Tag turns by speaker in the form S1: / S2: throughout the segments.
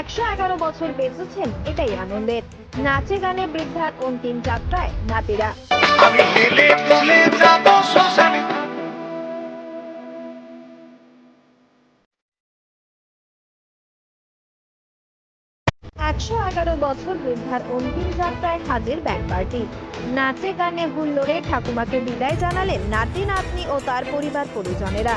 S1: একশো এগারো বছর বেঁচেছেন, এটাই আনন্দের। নাচে গানে বৃদ্ধার অন্তিম যাত্রায় নাতিরা।
S2: আমি হেলে শ্মশানে।
S1: একশো এগারো বছর বৃদ্ধার অন্তিম যাত্রায় হাজির ব্যান্ড পার্টি। নাচে গানে হুল্লোড়ে ঠাকুমাকে বিদায় জানালেন নাতি, নাতনি ও তার পরিবার পরিজনেরা।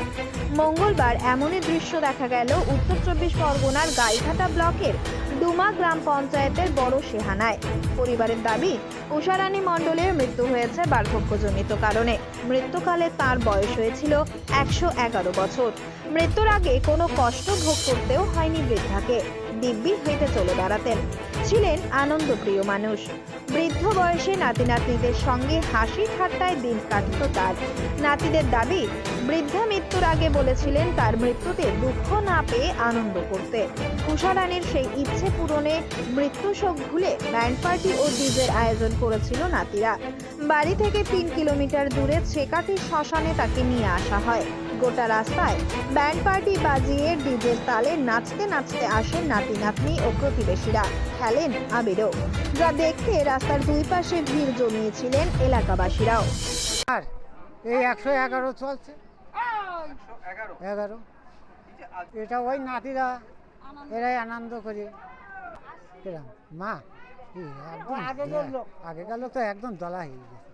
S1: মঙ্গলবার এমনই দৃশ্য দেখা গেল উত্তর চব্বিশ পরগনার গাইঘাটা ব্লকের ডুমা গ্রাম পঞ্চায়েতের বড় সেহানায়। পরিবারের দাবি, উষারানী মণ্ডলের মৃত্যু হয়েছে বার্ধক্যজনিত কারণে। মৃত্যুকালে তার বয়স হয়েছিল একশো এগারো বছর। মৃত্যুর আগে কোনো কষ্ট ভোগ করতেও হয়নি বৃদ্ধাকে। দিব্যি হেঁটে চলে বেড়াতেন। ছিলেন আনন্দপ্রিয় মানুষ। বৃদ্ধ বয়সে নাতি নাতনিদের সঙ্গে হাসি ঠাট্টায় দিন কাটত তার। নাতিদের দাবি, বৃদ্ধা মৃত্যুর আগে বলেছিলেন তার মৃত্যুতে দুঃখ না পেয়ে আনন্দ করতে। উষারানীর সেই ইচ্ছে পূরণে মৃত্যু শোক ভুলে ব্যান্ড পার্টি ও ডিজের আয়োজন করেছিল নাতিরা। বাড়ি থেকে তিন কিলোমিটার দূরে ছেকাটি শ্মশানে তাকে নিয়ে আসা হয়। গোটা রাস্তায় ব্যান্ড পার্টি বাজিয়ে ডিজের তালে নাচতে নাচতে আসেন নাতি নাতনি ও প্রতিবেশীরা। খেলেন আবিরও। যা দেখতে রাস্তার দুই পাশে ভিড় জমিয়েছিলেন এলাকাবাসীরাও।
S3: আর এই একশো এগারো চলছে। এগারো। এটা ওই নাতিরা এরাই আনন্দ করে। মা আগেকার লোক তো একদম দলা হয়ে গেছে।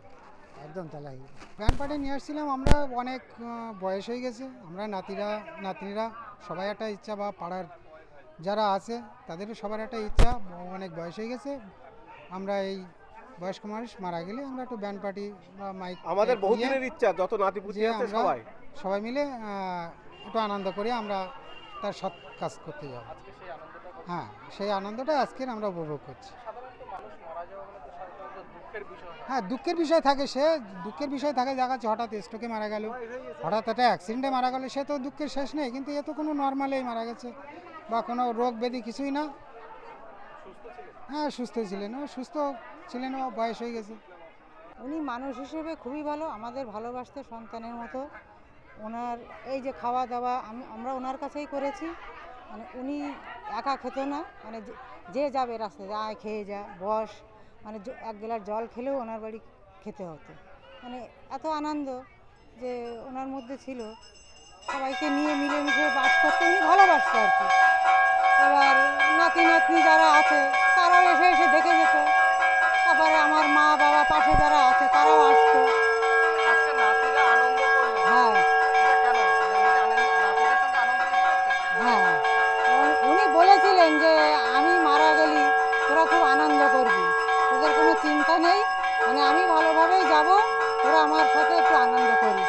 S3: একদম গেছে
S4: ব্যান্ড পার্টি নিয়ে আসছিলাম আমরা অনেক বয়স হয়ে গেছে। আমরা নাতিরা নাতনিরা সবাই একটা ইচ্ছা বা পাড়ার যারা আছে তাদেরও সবার একটা ইচ্ছা অনেক বয়স হয়ে গেছে। আমরা এই বয়স্ক মানুষ মারা গেলে আমরা একটু ব্যান্ড পার্টি বা মাইক
S5: আমাদের বহুদিনের ইচ্ছা যত নাতিপুতি
S4: যে
S5: আছে সবাই।
S4: সবাই মিলে একটু আনন্দ করে আমরা তার সৎ কাজ করতে যাব। হ্যাঁ সেই আনন্দটা আজকের আমরা উপভোগ করছি। হ্যাঁ। দুঃখের বিষয় থাকে সে দুঃখের বিষয় থাকে দেখা যাচ্ছে হঠাৎ স্ট্রোকে মারা গেল হঠাৎ একটা অ্যাক্সিডেন্টে মারা গেল সে তো দুঃখের শেষ নেই কিন্তু এ তো কোনো নর্মালেই মারা গেছে বা কোনো রোগ ব্যাধি কিছুই না। হ্যাঁ সুস্থ ছিলেন ও সুস্থ ছিলেন ও বয়স হয়ে গেছে।
S6: উনি মানুষ হিসেবে খুবই ভালো আমাদের ভালোবাসতে সন্তানের মতো। ওনার এই যে খাওয়া দাওয়া আমি আমরা ওনার কাছেই করেছি মানে উনি একা খেত না মানে যে- যে যাবে রাস্তায় যায় খেয়ে যা বস মানে এক গ্লাস জল খেলেও ওনার বাড়ি খেতে হতো। মানে এত আনন্দ যে ওনার মধ্যে ছিল। সবাইকে নিয়ে মিলেমিশে বাস করতে উনি ভালোবাসতো আর কি। এবার নাতি নাতনি যারা আছে তারাও এসে এসে দেখে যেত। তারপরে আমার মা বাবা পাশে যারা আছে তারাও আসতো। হ্যাঁ। হ্যাঁ। মানে আমি ভালোভাবেই যাব ওরা আমার সাথে একটু আনন্দ করি